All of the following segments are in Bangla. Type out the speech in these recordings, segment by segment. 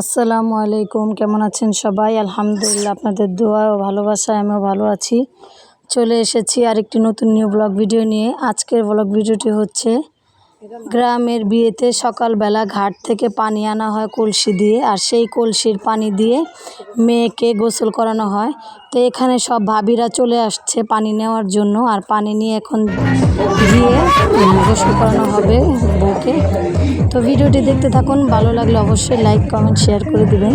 আসসালামু আলাইকুম, কেমন আছেন সবাই? আলহামদুলিল্লাহ, আপনাদের দোয়া ও ভালোবাসায় আমিও ভালো আছি। চলে এসেছি আরেকটি নতুন নিউ ব্লগ ভিডিও নিয়ে। আজকের ব্লগ ভিডিওটি হচ্ছে গ্রামের বিয়েতে সকালবেলা ঘাট থেকে পানি আনা হয় কলসি দিয়ে আর সেই কলসির পানি দিয়ে মেয়েকে গোসল করানো হয়। তো এখানে সব ভাবিরা চলে আসছে পানি নেওয়ার জন্য আর পানি নিয়ে এখন উম, গোসল করানো হবে বউকে। তো ভিডিওটি দেখতে থাকুন ভালো লাগলে অবশ্যই লাইক কমেন্ট শেয়ার করে দিবেন।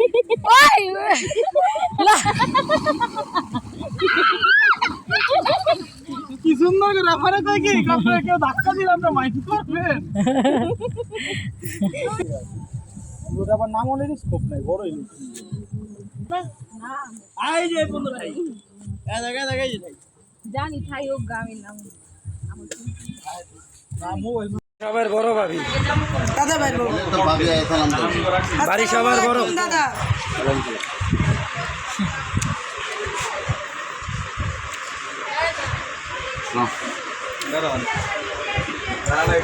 ওই কে সুন্দর করে রেফারে কয় কি? কাপড়ে কেউ ধাক্কা দিলে আমরা মাইক করবেন ওটা আবার নাম অনেক স্কোপ নাই বড় ইলিশ আই যে বন্ধু ভাই। এ দেখা এই ভাই জানি থাই হোক গ্রামের নাম। সবার বড় ভাবি। ভাবি এখন বাড়ি সবার বড়। লামিয়া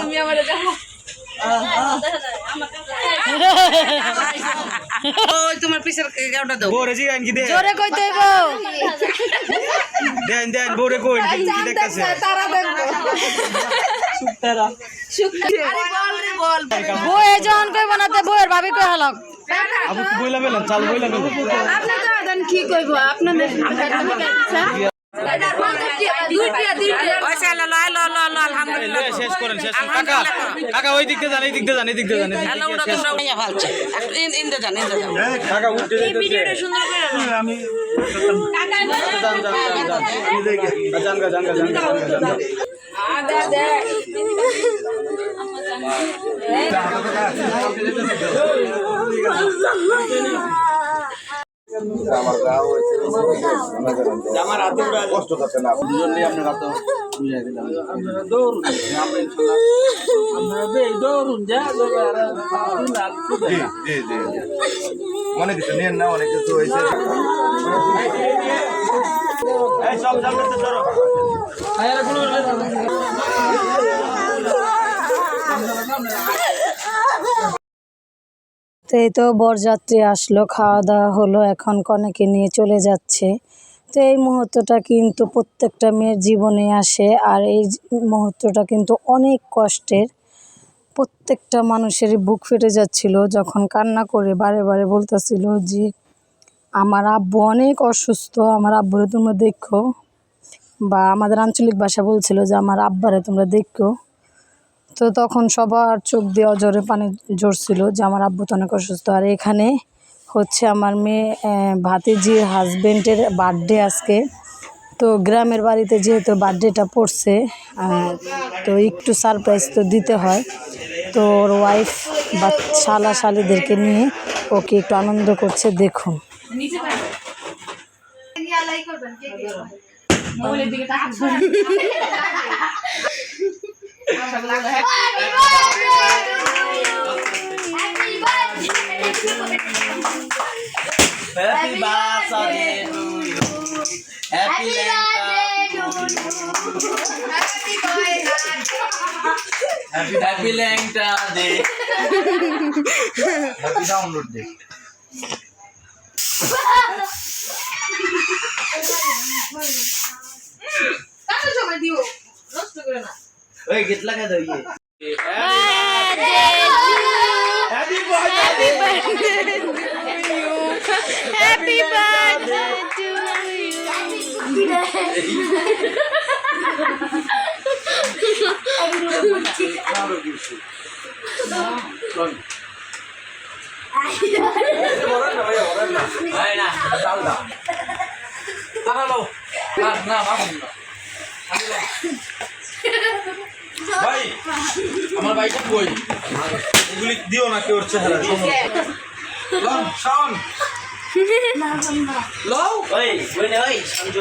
তুমি আমার দে? জোরে দেন দেন কই? কি দেখতাছে? বউ এই কইব না তে বউয়ের ভাবি কই হালক? আবু কি বইলা পেলেন চাল বইলা পেলেন কি কইব? আপনাদের দুইটা দুইটা লয়ে শেষ করেন শেষ করেন। কাকা কাকা ওই দিক দিয়ে যান এই দিক দিয়ে যান এই দিক দিয়ে যান এই দিক দিয়ে যান। কাকা উঠতে আমি যান যান যান যান যান গা, যান গা, যান গা, যান গা, যান গা। আমার গা হয়েছে আমার হাতে কষ্ট করছে না দুজন নিয়ে আপনার হাতে বুঝাই দিলাম আপনারা দৌড়ুন আমরা ইনশাল্লাহ আপনারা বেশ দৌড়ুন যা দৌড়ে আর জি জি। অনেক কিছু নিয়েন না অনেক কিছু হয়েছে। সব সামনে ধরো। তো এই তো বরযাত্রী আসলো খাওয়া দাওয়া হলো এখন কনেকে নিয়ে চলে যাচ্ছে। তো এই মুহূর্তটা কিন্তু প্রত্যেকটা মেয়ের জীবনে আসে আর এই মুহূর্তটা কিন্তু অনেক কষ্টের। প্রত্যেকটা মানুষের বুক ফেটে যাচ্ছিল যখন কান্না করে বারে বারে বলতেছিল যে, আমার আব্বু অনেক অসুস্থ, আমার আব্বুরে তোমরা দেখো। বা আমাদের আঞ্চলিক ভাষা বলছিল যে, আমার আব্বারে তোমরা দেখো। তো তখন সবার চোখ দিয়ে অজরে পানি ঝরছিল যে, আমার আব্বু তো অনেক অসুস্থ। আর এখানে হচ্ছে আমার মেয়ে ভাতিজির হাজবেন্ডের বার্থডে আজকে। তো গ্রামের বাড়িতে যেহেতু বার্থডেটা পড়ছে তো একটু সারপ্রাইজ তো দিতে হয়। তো ওর ওয়াইফ বা শালা শালিদেরকে নিয়ে ওকে একটু আনন্দ করছে দেখুন। Happy birthday to you. Happy birthday to you. Happy boy. Happy happy lengta day. Happy download day. কাকে জমা দিও নষ্ট করে না ওই গীত লাগা দাও ইয়ে Happy birthday. Happy birthday. To you. ভাই আমার বাইক কই এগুলি দিও না কেউ চেহারা লন শাওন লও ওই ওই ওই সঞ্জু